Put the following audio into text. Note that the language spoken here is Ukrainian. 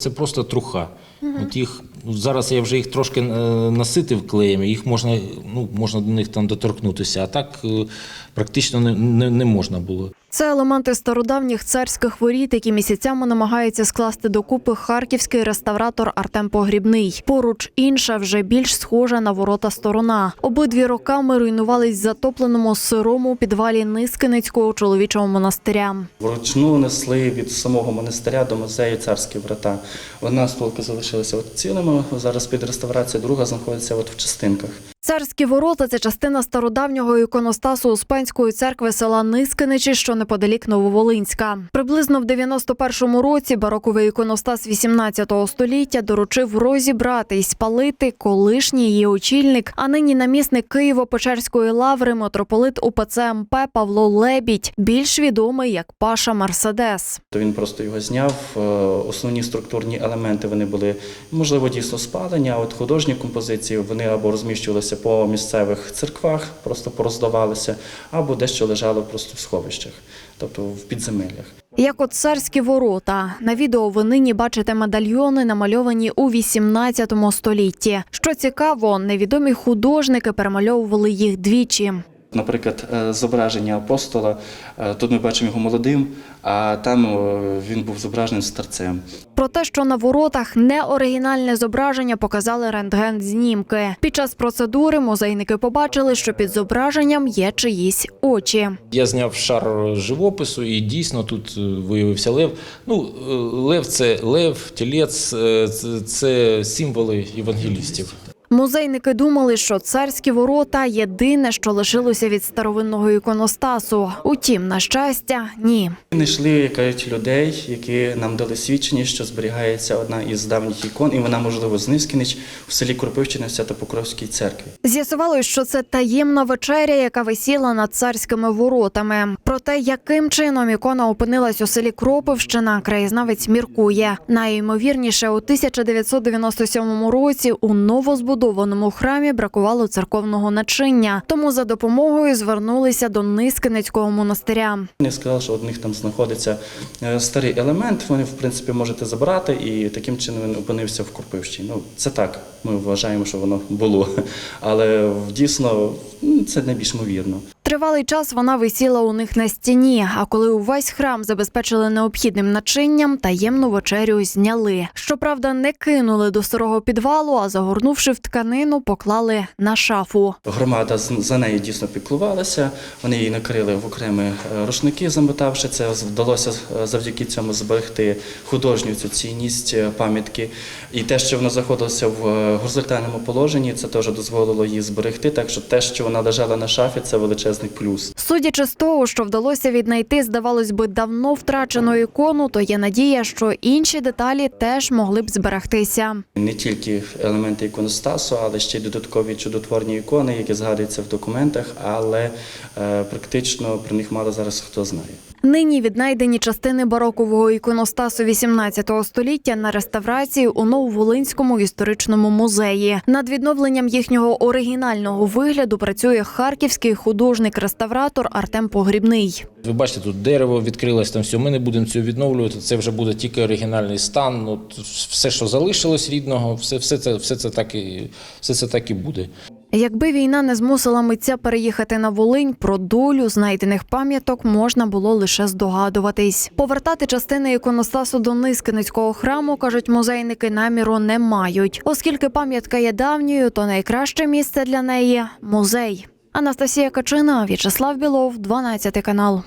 Це просто труха. От їх ну, зараз я вже їх трошки е, наситив клеєм, їх можна, ну, можна до них там доторкнутися, а так е, практично не, не, не можна було. Це елементи стародавніх царських воріт, які місяцями намагається скласти докупи харківський реставратор Артем Погрібний. Поруч інша, вже більш схожа на ворота сторона. Обидві роками руйнувались затопленому сирому підвалі Нискиницького чоловічого монастиря. Вручну несли від самого монастиря до музею царські врата. Одна столка залишилася от цілими, зараз під реставрацією, друга знаходиться от в частинках. Царські ворота це частина стародавнього іконостасу Успенської церкви села Нискиничі, що неподалік Нововолинська. Приблизно в 91-му році бароковий іконостас 18 століття доручив розібрати і спалити колишній її очільник, а нині намісник Києво-Печерської лаври митрополит УПЦ МП Павло Лебідь, більш відомий як Паша Мерседес. То він просто його зняв. е, Основні структурні елементи вони були можливо дійсно спалені, а от художні композиції вони або розміщувалися по місцевих церквах, просто пороздавалися, або дещо лежало просто в сховищах, тобто в підземеллях. Як от царські ворота. На відео ви нині бачите медальйони, намальовані у 18 столітті. Що цікаво, невідомі художники перемальовували їх двічі. Наприклад, е, зображення апостола, е, тут ми бачимо його молодим, а там е, він був зображений старцем. Про те, що на воротах не оригінальне зображення, показали рентген-знімки. Під час процедури музейники побачили, що під зображенням є чиїсь очі. Я зняв шар живопису і дійсно тут виявився лев. Ну, лев це лев, тілець, це символи євангелістів. Музейники думали, що царські ворота єдине, що лишилося від старовинного іконостасу. Утім, на щастя, ні. Знайшли як кажуть, людей, які нам дали свідчення, що зберігається одна із давніх ікон, і вона, можливо, з Нискінич в селі Кропивщина в Свято-Покровській церкві. З'ясувалось, що це таємна вечеря, яка висіла над царськими воротами. Про те, яким чином ікона опинилась у селі Кропивщина, краєзнавець міркує. Найімовірніше, у 1997 році у новозбудованому храмі бракувало церковного начиння, тому за допомогою звернулися до Нискинецького монастиря. Вони сказали, що у них там знаходиться е, старий елемент, вони, в принципі, можете забрати, і таким чином він опинився в Курпивщині. Ну, це так, ми вважаємо, що воно було. Але дійсно це найбільш ймовірно. Тривалий час вона висіла у них на стіні. А коли увесь храм забезпечили необхідним начинням, таємну вечерю зняли. Щоправда, не кинули до старого підвалу, а загорнувши в тканину, поклали на шафу. Громада за нею дійсно піклувалася. Вони її накрили в окремі е, рушники, замотавши це. Вдалося е, завдяки цьому зберегти художню цю цінність е, пам'ятки. І те, що вона знаходилася в горизонтальному положенні, це теж дозволило її зберегти. Так що те, що вона лежала на шафі, це величезний плюс. Судячи з того, що вдалося віднайти, здавалось би, давно втрачену ікону, то є надія, що інші деталі теж могли б зберегтися. Не тільки елементи іконостасу, але ще й додаткові чудотворні ікони, які згадуються в документах, але е, практично про них мало зараз хто знає. Нині віднайдені частини барокового іконостасу 18 століття на реставрації у Нововолинському історичному музеї. Над відновленням їхнього оригінального вигляду працює харківський художник-реставратор Артем Погрібний. Ви бачите, тут дерево відкрилось, там все. Ми не будемо цього відновлювати. Це вже буде тільки оригінальний стан. Ну, От все, що залишилось рідного, все, все, це, все, це так і, все це так і буде. Якби війна не змусила митця переїхати на Волинь, про долю знайдених пам'яток можна було лише здогадуватись. Повертати частини іконостасу до Нискиницького храму, кажуть музейники, наміру не мають. Оскільки пам'ятка є давньою, то найкраще місце для неї музей. Анастасія Качина, В'ячеслав Білов, 12 канал.